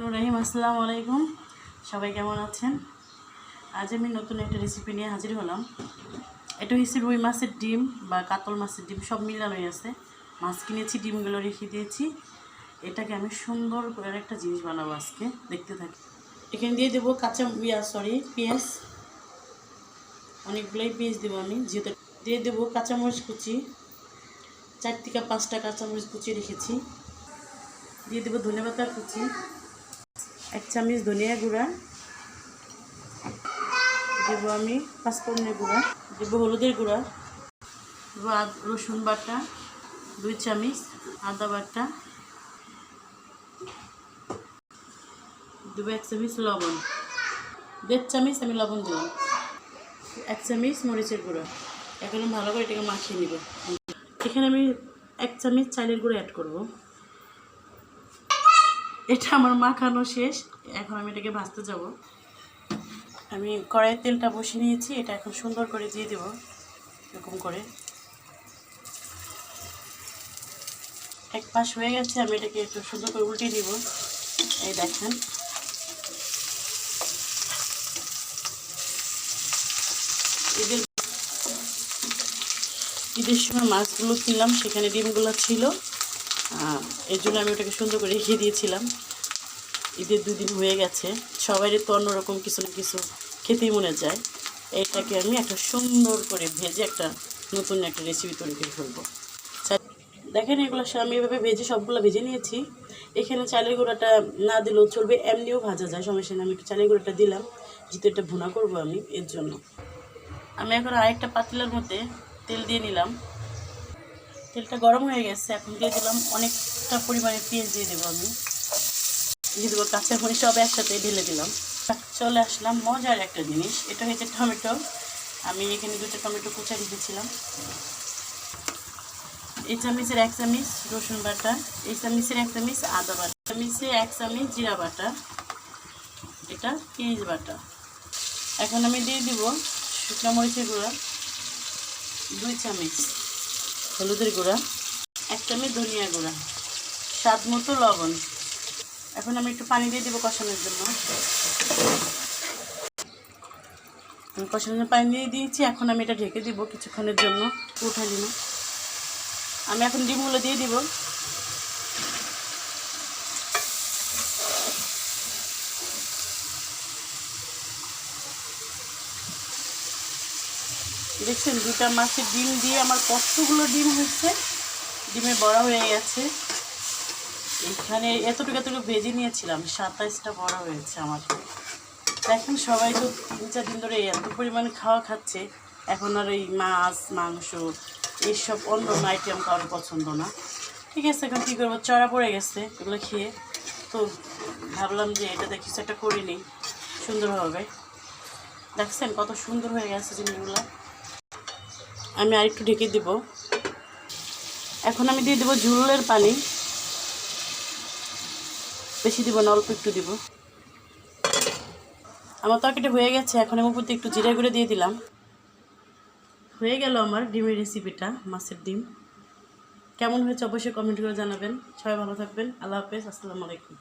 রহিম, আসসালামু আলাইকুম। সবাই কেমন আছেন? আজ আমি নতুন একটা রেসিপি নিয়ে হাজির হলাম। এটা হচ্ছে রুই মাছের ডিম বা কাতল মাছের ডিম, সব মিলানোই আছে। মাছ কিনেছি, ডিমগুলো রেখে দিয়েছি। এটাকে আমি সুন্দর করে একটা জিনিস বানাবো আজকে, দেখতে থাকি। এখানে দিয়ে দেবো কাঁচা ইয়া সরি পেঁয়াজ। অনেকগুলোই পেঁয়াজ দেবো আমি, যেহেতু দিয়ে দেবো কাঁচামরিচ কুচি। চার থেকে পাঁচটা কাঁচামরিচ কুচি রেখেছি। দিয়ে দেবো ধনে পাতা কুচি। এক চামচ ধনিয়া গুঁড়া। দেবো আমি পাঁচফোড়নের গুঁড়া। দেবো হলুদের গুঁড়া। দেবো রসুন বাটা, দুই চামচ আদা বাটা। দেবো এক চামচ লবণ। দেড় চামচ আমি লবণ দিলাম। এক চামচ মরিচের গুঁড়া। এখন ভালো করে এটাকে মাখিয়ে নিব। এখানে আমি এক চামচ চালের গুঁড়ো অ্যাড করব। এটা আমার মাখানো শেষ। এখন আমি এটাকে ভাজতে যাব। আমি কড়াইয়ের তেলটা বসিয়ে নিয়েছি। এটা এখন সুন্দর করে দিয়ে দেব, এরকম করে। এক পাশ হয়ে গেছে, আমি এটাকে একটু সুন্দর করে উল্টিয়ে দিব এই দেখেন। ঈদের ঈদের সময় মাছগুলো কিনলাম, সেখানে ডিমগুলো ছিল। এর জন্য আমি ওটাকে সুন্দর করে রেখে দিয়েছিলাম। ঈদের দুদিন হয়ে গেছে। সবারই তো অন্যরকম কিছু না কিছু খেতেই মনে যায়। এটাকে আমি একটা সুন্দর করে ভেজে একটা নতুন একটা রেসিপি তৈরি করে ফেলব। দেখেন এগুলো আমি এভাবে ভেজে সবগুলো ভেজে নিয়েছি। এখানে চালের গুঁড়াটা না দিলেও চলবে, এমনিও ভাজা যায়, সমস্যা নেই। আমি একটু চালের গুঁড়াটা দিলাম, যেহেতু এটা ভুনা করব আমি, এর জন্য। আমি এখন আরেকটা পাতিলার মধ্যে তেল দিয়ে নিলাম। তেলটা গরম হয়ে গেছে, এখন দিয়ে দিলাম অনেকটা পরিমাণে পেঁয়াজ দিয়ে দেবো আমি। দিয়ে দেবো কাঁচা মরিচ সব একসাথে ঢেলে দিলাম। চলে আসলাম, মজার একটা জিনিস, এটা হচ্ছে টমেটো। আমি এখানে দুটো টমেটো কুচা রেখেছিলাম। এই চামিচের এক চামিচ রসুন বাটা, এই চামিচের এক চামিচ আদা বাটা চামিচে এক চামিচ জিরা বাটা, এটা পেঁয়াজ বাটা। এখন আমি দিয়ে দিব শুকনো মরিচের গুঁড়া, দুই চামচ। হলুদের গুঁড়া, এক চামচ ধনিয়া গুঁড়া, স্বাদ মতো লবণ। এখন আমি একটু পানি দিয়ে দেবো কষানোর জন্য। আমি কষানোর জন্য পানি দিয়ে দিয়েছি, এখন আমি এটা ঢেকে দিব কিছুক্ষণের জন্য, উঠালি না। আমি এখন ডিমগুলো দিয়ে দিব। দেখছেন দুটা মাছের ডিম দিয়ে আমার কতগুলো ডিম হয়েছে ডিমে বড়া হয়ে গেছে। এখানে এতটুকু এতটুকু ভেজে নিয়েছিলাম, সাতাইশটা বড় হয়েছে আমার। দেখেন সবাই তো তিন চার দিন ধরে এত পরিমাণে খাওয়া খাচ্ছে। এখন আর এই মাছ, মাংস এইসব অন্য আইটেম কারোর পছন্দ না। ঠিক আছে, এখন কী করব? চড়া পড়ে গেছে এগুলো খেয়ে। তো ভাবলাম যে এটাতে কিছু একটা করে নিই সুন্দর হবে। দেখছেন কত সুন্দর হয়ে গেছে জিনিসগুলো। আমি আরেকটু ঢেকে দিব। এখন আমি দিয়ে দেবো ঝুলের পানি। বেশি দিব না, অল্প একটু দিব। আমার তরকারিটা হয়ে গেছে, এখন আমি উপর দিয়ে একটু জিরা গুঁড়ো দিয়ে দিলাম। হয়ে গেল আমার ডিমের রেসিপিটা মাছের ডিম। কেমন হয়েছে অবশ্যই কমেন্ট করে জানাবেন। সবাই ভালো থাকবেন। আল্লাহ হাফেজ, আসসালামু আলাইকুম।